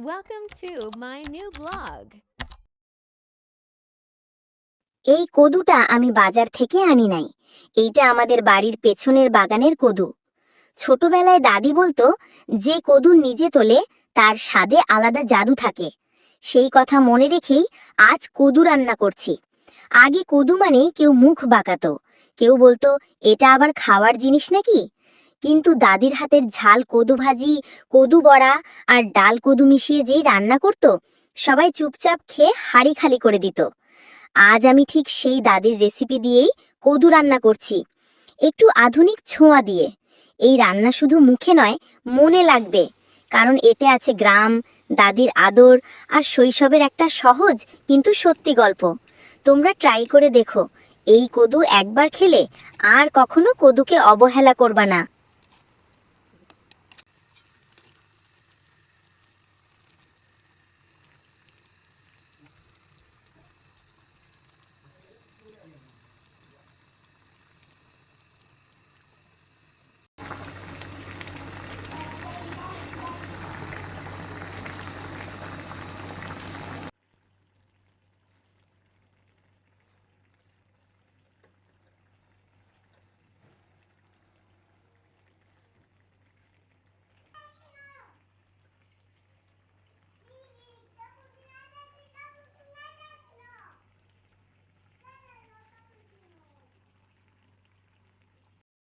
Welcome to my new blog. এই কদুটা আমি বাজার থেকে আনি নাই। এইটা আমাদের বাড়ির পেছনের বাগানের কদু। ছোটবেলায় দাদি বলতো, যে কদু নিজে তোলে, তার স্বাদে আলাদা জাদু থাকে। সেই কথা মনে রেখেই আজ কদু রান্না করছি। আগে কদু মানেই কেউ মুখ বাঁকাতো। কেউ বলতো, এটা আবার খাওয়ার জিনিস নাকি? কিন্তু দাদির হাতের ঝাল কদু ভাজি, কদু বড়া আর ডাল কদু মিশিয়ে যেই রান্না করতো, সবাই চুপচাপ খেয়ে হাড়ি খালি করে দিত। আজ আমি ঠিক সেই দাদির রেসিপি দিয়েই কদু রান্না করছি। একটু আধুনিক ছোঁয়া দিয়ে। এই রান্না শুধু মুখে নয়, মনে লাগবে। কারণ এতে আছে গ্রাম, দাদির আদর আর শৈশবের একটা সহজ কিন্তু সত্যি গল্প। তোমরা ট্রাই করে দেখো। এই কদু একবার খেলে আর কখনো কদুকে অবহেলা করবা না।